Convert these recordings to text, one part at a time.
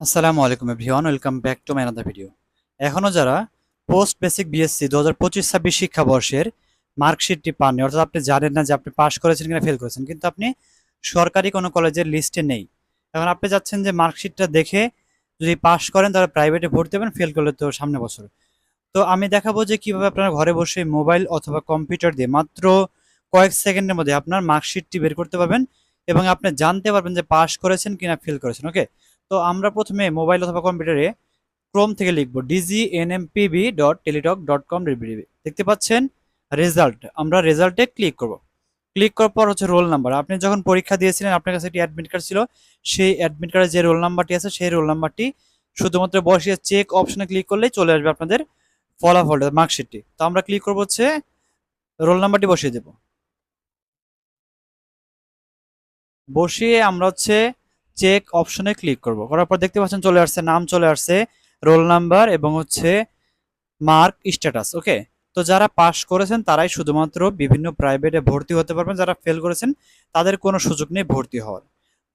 আসসালামু আলাইকুম everyone, welcome back to my another video. এখনও যারা পোস্ট বেসিক বিএসসি দু হাজার পঁচিশ ছাব্বিশ শিক্ষাবর্ষের মার্কশিটটি পাননি, অর্থাৎ আপনি জানেন না যে আপনি পাশ করেছেন কিনা ফেল করেছেন, কিন্তু আপনি সরকারি কোনো কলেজের লিস্টে নেই। এখন আপনি চাচ্ছেন যে মার্কশিটটা দেখে যদি পাশ করেন, তাহলে প্রাইভেটে ভর্তি হবেন ফেল করলে তো সামনে বছর। তো আমি দেখাবো যে কীভাবে আপনারা ঘরে বসে মোবাইল অথবা কম্পিউটার দিয়ে মাত্র কয়েক সেকেন্ডের মধ্যে আপনার মার্কশিটটি বের করতে পারবেন এবং আপনি জানতে পারবেন যে পাশ করেছেন কিনা ফেল করেছেন ওকে তো আমরা প্রথমে মোবাইল অথবা কম্পিউটারে ক্রোম থেকে লিখব DG NMPB dot Teletalk dot com দেখতে পাচ্ছেন রেজাল্ট আমরা রেজাল্টে ক্লিক করব। ক্লিক করার পর হচ্ছে রোল নাম্বার আপনি যখন পরীক্ষা দিয়েছিলেন, আপনার কাছে একটি অ্যাডমিট কার্ড ছিল, সেই অ্যাডমিট কার্ডে যে রোল নাম্বারটি আছে, সেই রোল নাম্বারটি শুধুমাত্র বসিয়ে চেক অপশনে ক্লিক করলেই চলে আসবে আপনাদের ফলাফলটা মার্কশিটটি তো আমরা ক্লিক করব হচ্ছে রোল নাম্বারটি বসিয়ে দেব। বসিয়ে আমরা হচ্ছে চেক অপশনে ক্লিক করব। করার পর দেখতে পাচ্ছেন চলে আসছে, নাম চলে আসছে রোল নাম্বার এবং হচ্ছে মার্ক স্ট্যাটাস ওকে তো যারা পাস করেছেন তারাই শুধুমাত্র বিভিন্ন প্রাইভেটে ভর্তি হতে পারবেন, যারা ফেল করেছেন তাদের কোনো সুযোগ নেই ভর্তি হওয়ার।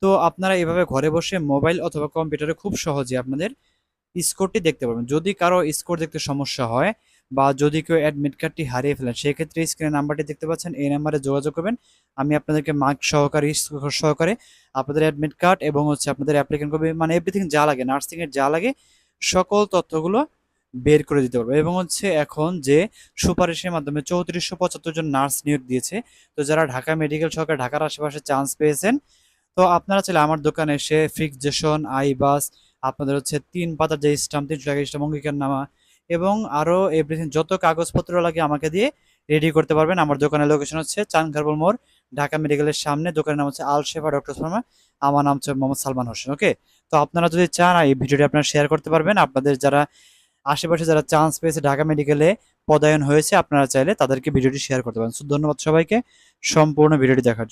তো আপনারা এভাবে ঘরে বসে মোবাইল অথবা কম্পিউটারে খুব সহজে আপনাদের স্কোরটি দেখতে পারবেন। যদি কারও স্কোর দেখতে সমস্যা হয় বা যদি কেউ অ্যাডমিট কার্ডটি হারিয়ে ফেলেন, সেক্ষেত্রে স্ক্রিনে নাম্বারটি দেখতে পাচ্ছেন, এই নাম্বারে যোগাযোগ করবেন। আমি আপনাদেরকে মার্ক সহকারে সহকারে আপনাদের অ্যাডমিট কার্ড এবং হচ্ছে আপনাদের অ্যাপ্লিকেন্ট কপি মানে এভরিথিং যা লাগে নার্সিংয়ের যা লাগে, সকল তথ্যগুলো বের করে দিতে পারব। এবং হচ্ছে এখন যে সুপারিশের মাধ্যমে চৌত্রিশশো পঁচাত্তর জন নার্স নিয়োগ দিয়েছে, তো যারা ঢাকা মেডিকেল সহকারে ঢাকার আশেপাশে চান্স পেয়েছেন, তো আপনারা চাইলে আমার দোকানে এসে ফিক্সেশন আই বাস আপনাদের হচ্ছে তিন পাতার যে স্টাম্প তিনশো টাকা স্টাম্প অঙ্গীকার নামা এবং আরও এভরিথিং যত কাগজপত্র লাগে আমাকে দিয়ে রেডি করতে পারবেন। আমার দোকানের লোকেশন হচ্ছে চানখারবল মোড়, ঢাকা মেডিকেলের সামনে। দোকানের নাম হচ্ছে আল শেফা ডক্টর ফার্মা আমার নাম হচ্ছে মোহাম্মদ সালমান হোসেন ওকে তো আপনারা যদি চান, এই ভিডিওটি আপনারা শেয়ার করতে পারবেন। আপনাদের যারা আশেপাশে যারা চান্স পেয়েছে ঢাকা মেডিকেলে পদায়ন হয়েছে, আপনারা চাইলে তাদেরকে ভিডিওটি শেয়ার করতে পারেন। ধন্যবাদ সবাইকে। সম্পূর্ণ ভিডিওটি দেখার জন্য।